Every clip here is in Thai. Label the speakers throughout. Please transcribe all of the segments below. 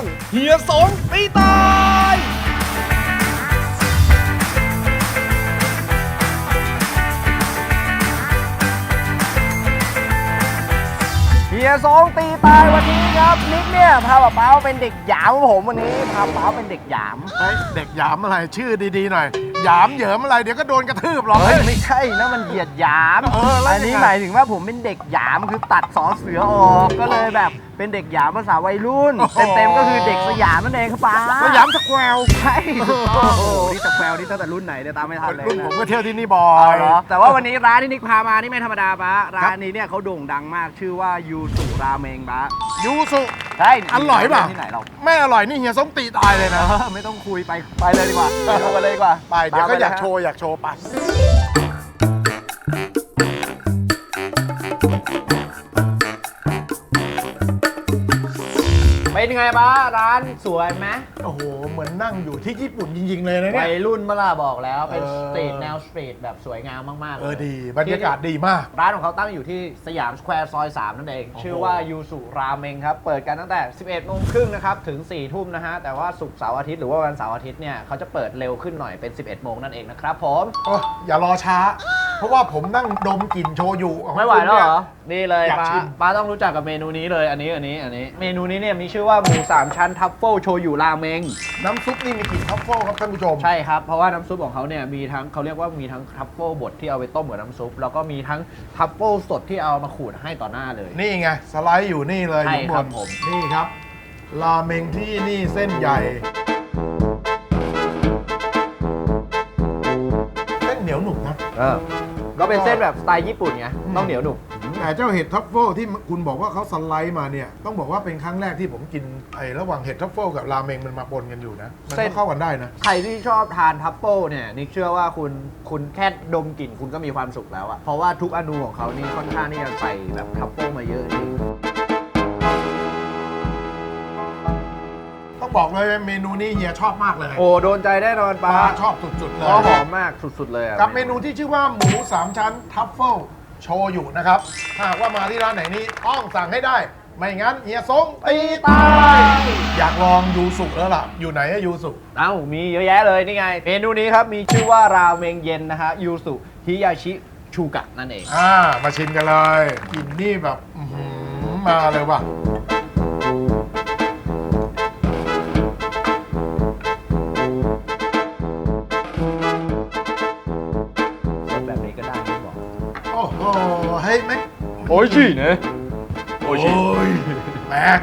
Speaker 1: ง เฮียสงตีตาย
Speaker 2: เฮียสองตีตายวันนี้ครับนิกเนี่ยพาป้าเป้าเป็นเด็กหยามของผมวันนี้พาป้าเป็นเด็กหยาม
Speaker 3: เฮ้ยเด็กหยามอะไรชื่อดีๆหน่อยหยามเหยิมอะไรเดี๋ยวก็โดนกระทืบหรอก
Speaker 2: เฮ้ยไม่ใช่นะมันเหยียดหยาม
Speaker 3: เออแล้ว
Speaker 2: อันนี้
Speaker 3: ยังไง
Speaker 2: หมายถึงว่าผมเป็นเด็กหยามคือตัดสอเสือออกก็เลยแบบเป็นเด็กหยามภาษาวัยรุ่นเต็มๆก็คือเด็กสยามนั่นเองครับป้า
Speaker 3: สยามสแควร์
Speaker 2: ใช่ถูกต้องโอ้โหนี่ตะแควนี่ตั้งแต่รุ่นไหนเนี่ยตามไม่ทันเลย
Speaker 3: รุ่น
Speaker 2: นะ
Speaker 3: ผมก็เที่ยวที่นี่บ่อ
Speaker 2: อ๋อย เหรอแต่ว่าวันนี้ร้านที่นิกพามานี่ไม่ธรรมดาปะร้านนี้เนี่ยเขาโด่งดังมากชื่อว่ายูสุราเมงปะ
Speaker 3: ยูสุ
Speaker 2: ใช่
Speaker 3: อร่อยเปล่า
Speaker 2: ที่ไหนเรา
Speaker 3: ไม่อร่อยนี่เฮียส้มตีตายเลย
Speaker 2: เอ
Speaker 3: นะ
Speaker 2: อไม่ต้องคุยไปไปเลยดีกว่าไปดูกันเลยดีกว่า
Speaker 3: ไปเดี๋ยวก็
Speaker 2: ตม
Speaker 3: อยาก
Speaker 2: นะฮะ
Speaker 3: โชว์ อยากโชว์ไป
Speaker 2: งไงบ้าร้านสวยไหม
Speaker 3: โอ้โห เหมือนนั่งอยู่ที่ญี่ปุ่นจริง ๆ เลยนะเนี่
Speaker 2: วั
Speaker 3: ย
Speaker 2: ยรุ่นเมื่อล่ะบอกแล้วเป็น
Speaker 3: เออ
Speaker 2: สตรีทแนวสตรีทแบบสวยงามมากๆ
Speaker 3: เออ
Speaker 2: ลย
Speaker 3: ดี บรรยากาศดีมาก
Speaker 2: ร้านของเขาตั้งอยู่ที่สยามสแควร์ซอย 3 นั่นเอง
Speaker 3: โอ้โห
Speaker 2: ชื่อว่ายูสุราเมงครับ เปิดกันตั้งแต่ 11โมงครึ่งนะครับถึง 4 ทุ่มนะฮะ แต่ว่าศุกร์เสาร์อาทิตย์หรือว่าวันเสาร์อาทิตย์เนี่ยเขาจะเปิดเร็วขึ้นหน่อยเป็น 11โมงนั่นเองนะครับผม
Speaker 3: โอ้อย่ารอช้า เพราะว่าผมนั่งดมกลิ่นโชยุของ
Speaker 2: ไม่ไหวแล้วเหรอ
Speaker 3: คุณ
Speaker 2: นี่เลย
Speaker 3: อยาก
Speaker 2: ป้า
Speaker 3: ชิม
Speaker 2: ป้าต้องรู้จักกับเมนูนี้เลย อันนี้ อันนี้ อันนี้ เมนูนี้เนี่ยมีชื่อว่าหมูสามชั้นทัฟเฟิลโชยุราเมง
Speaker 3: เนี่ยน้ำซุปนี่มีกลิ่นทัฟเฟิลครับท่านผู้ชม
Speaker 2: ใช่ครับ เพราะว่าน้ำซุปของเขาเนี่ยมีทั้งเขาเรียกว่ามีทั้งทัฟเฟิลบดที่เอาไปต้มกับน้ำซุป แล้วก็มีทั้งทัฟเฟิลสดที่เอามาขูดให้ต่อหน้าเลย
Speaker 3: นี่ไง สไลด์อยู่นี่เลย
Speaker 2: ใช่
Speaker 3: อยู่
Speaker 2: ครับ
Speaker 3: น
Speaker 2: ผม
Speaker 3: นี่ครับ ราเมงที่นี่เส้นใหญ่ นเหนียวหนุบนะ
Speaker 2: เออก็เป็นเส้นแบบสไตล์ญี่ปุ่นไงต้องเหนียวหนุบ
Speaker 3: แต่เจ้าเห็ดทัฟเฟิลที่คุณบอกว่าเขาสไลด์มาเนี่ย ต้องบอกว่าเป็นครั้งแรกที่ผมกินไอ้ระหว่างเห็ดทัฟเฟิลกับราเมงมันมาปนกันอยู่นะ มัน
Speaker 2: เส้
Speaker 3: ก็
Speaker 2: น
Speaker 3: เข้ากันได้นะ
Speaker 2: ใครที่ชอบทานทัฟเฟิลเนี่ยนิกเชื่อว่าคุณคุณแค่ดมกลิ่นคุณก็มีความสุขแล้วอะเพราะว่าทุกอนูของเขานี่ค่อนข้างที่จะใส่แบบทัฟเฟิลมาเยอะจริง
Speaker 3: บอกเลยเมนูนี้เฮียชอบมากเลย
Speaker 2: โอ้โดนใจแน่นอน
Speaker 3: ปลา
Speaker 2: ป้า
Speaker 3: ชอบสุดๆเล
Speaker 2: เพราะห
Speaker 3: ย
Speaker 2: อมมากสุดๆเลยอะ
Speaker 3: กับเมนูที่ชื่อว่าหมูสามชั้นทัฟเฟิลโชยุนะครับถ้าหากว่ามาที่ร้านไหนนี้ต้องสั่งให้ได้ ไม่งั้นเฮียซงตีตาย อยากลองยูสุแล้วล่ะ อยู่ไหนอะยูสุ
Speaker 2: เอ้ามีเยอะแยะเลยนี่ไง เมนูนี้ครับมีชื่อว่าราเมงเย็นนะฮะยูสุฮิยาชิชูกะนั่นเอง
Speaker 3: อ่า มาชิมกันเลยกลินนี่แบบอื้อหือมาเลยว่ะ โอ้โหเฮ้ยแม็ก
Speaker 2: โอ้ยชีนะ
Speaker 3: โอ้ยแม็ก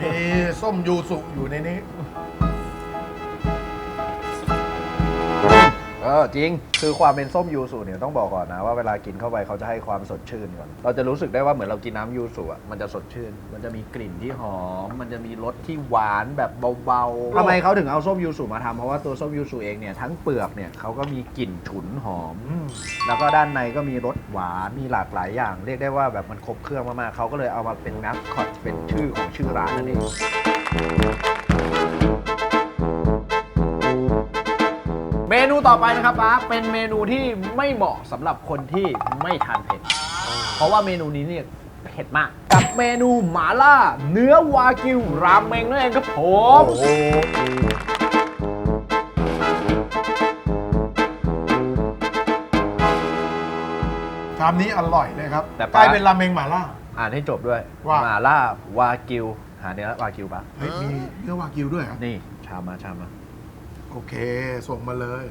Speaker 3: นี่ส้มยูสุอยู่ในนี้
Speaker 2: ออจริง คือความเป็นส้มยูสุเนี่ยต้องบอกก่อนนะว่าเวลากินเข้าไปเขาจะให้ความสดชื่นก่อนเราจะรู้สึกได้ว่าเหมือนเรากินน้ำยูสุอะมันจะสดชื่น มันจะมีกลิ่นที่หอม มันจะมีรสที่หวานแบบเบาๆทำไมเขาถึงเอาส้มยูสุมาทำเพราะว่าตัวส้มยูสุเองเนี่ยทั้งเปลือกเนี่ยเขาก็มีกลิ่นฉุนหอม
Speaker 3: อม
Speaker 2: แล้วก็ด้านในก็มีรสหวานมีหลากหลายอย่าง เรียกได้ว่าแบบมันครบเครื่องมากๆเขาก็เลยเอามาเป็นนักคอตเป็นชื่อของชื่อร้านนั่นเอง เมนูต่อไปนะครับป้าเป็นเมนูที่ไม่เหมาะสำหรับคนที่ไม่ทานเผ็ด เพราะว่าเมนูนี้เนี่ยเผ็ดมาก กับเมนูหมาล่า เนื้อวากิวราเมงนั่นเองครับผม
Speaker 3: โอ้โหชามนี้อร่อยเลยครับ
Speaker 2: แต่
Speaker 3: ก
Speaker 2: ป้า
Speaker 3: ลายเป็นราเมงหม่าล่า
Speaker 2: อ่านให้จบด้วย
Speaker 3: ว่า
Speaker 2: หมาล่าวากิว หาเนื้อวากิวปะ
Speaker 3: เฮ้ยมีเนื้อวากิวด้วยเหรอ
Speaker 2: นี่ชามมาชามมา
Speaker 3: โอ เค ส่งมาเลย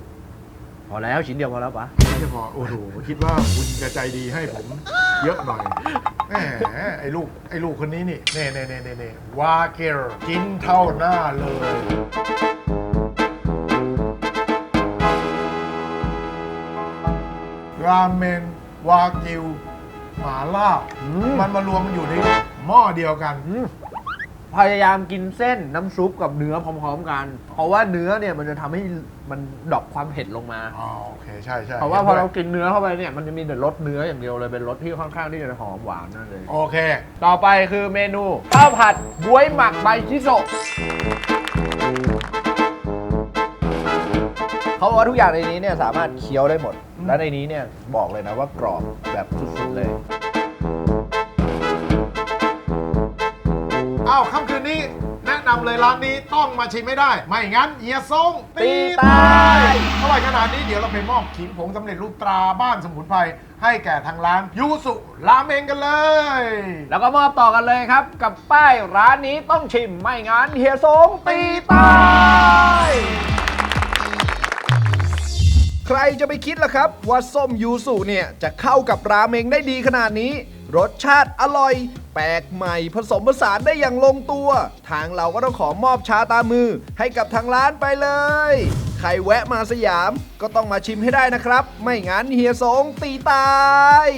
Speaker 2: พอแล้วชิ้นเดียวพอแล้วปะ
Speaker 3: ไม่ใช่พอโอ้โหคิดว่าคุณจะใจดีให้ผมเยอะหน่อยแหมไอ้ลูกไอ้ลูกคนนี้นี่เน่เน่เน่เน่เน่วาเกลกินเท่าหน้าเลยราเมนวากิวหมาล่ามันมารวมมันอยู่ในหม้อเดียวกัน
Speaker 2: พยายามกินเส้นน้ำซุปกับเนื้อพร้อมๆกัน เพราะว่าเนื้อเนี่ยมันจะทำให้มันดรอปความเผ็ดลงมา
Speaker 3: อ๋อโอเคใช่ใช่
Speaker 2: เพราะว่าพอเรา
Speaker 3: ห็นด้วย
Speaker 2: กินเนื้อเข้าไปเนี่ยมันจะมีแต่รสเนื้ออย่างเดียวเลยเป็นรสที่ค่อนข้างที่จะหอมหวานนั่นเลย
Speaker 3: โอเค
Speaker 2: ต่อไปคือเมนูข้าวผัดบวยหมักใบชิโซะเขาบอกว่าทุกอย่างในนี้เนี่ยสามารถเคี้ยวได้หมด และในนี้เนี่ยบอกเลยนะว่ากรอบแบบสุดๆเลย
Speaker 3: อ้าวค่ำคืนนี้แนะนำเลยร้านนี้ต้องมาชิมไม่ได้ ไม่งั้นเฮียซงตี
Speaker 4: ตา
Speaker 3: ตายยเท่าไหร่ขนาดนี้เดี๋ยวเราไปมอบขิงผงสำเร็จรูปตราบ้านสมุนไพรให้แก่ทางร้านยูสุราเมงกันเลย
Speaker 4: แล้วก็มอบต่อกันเลยครับ กับป้ายร้านนี้ต้องชิมไม่งั้นเฮียสงตีตาย
Speaker 2: ใครจะไปคิดล่ะครับ ว่าส้มยูสุเนี่ยจะเข้ากับราเมงได้ดีขนาดนี้ รสชาติอร่อย แปลกใหม่ผสมผสานได้อย่างลงตัว ทางเราก็ต้องขอมอบชาตามือให้กับทางร้านไปเลย ใครแวะมาสยามก็ต้องมาชิมให้ได้นะครับ ไม่งั้นเฮียสงตีตาย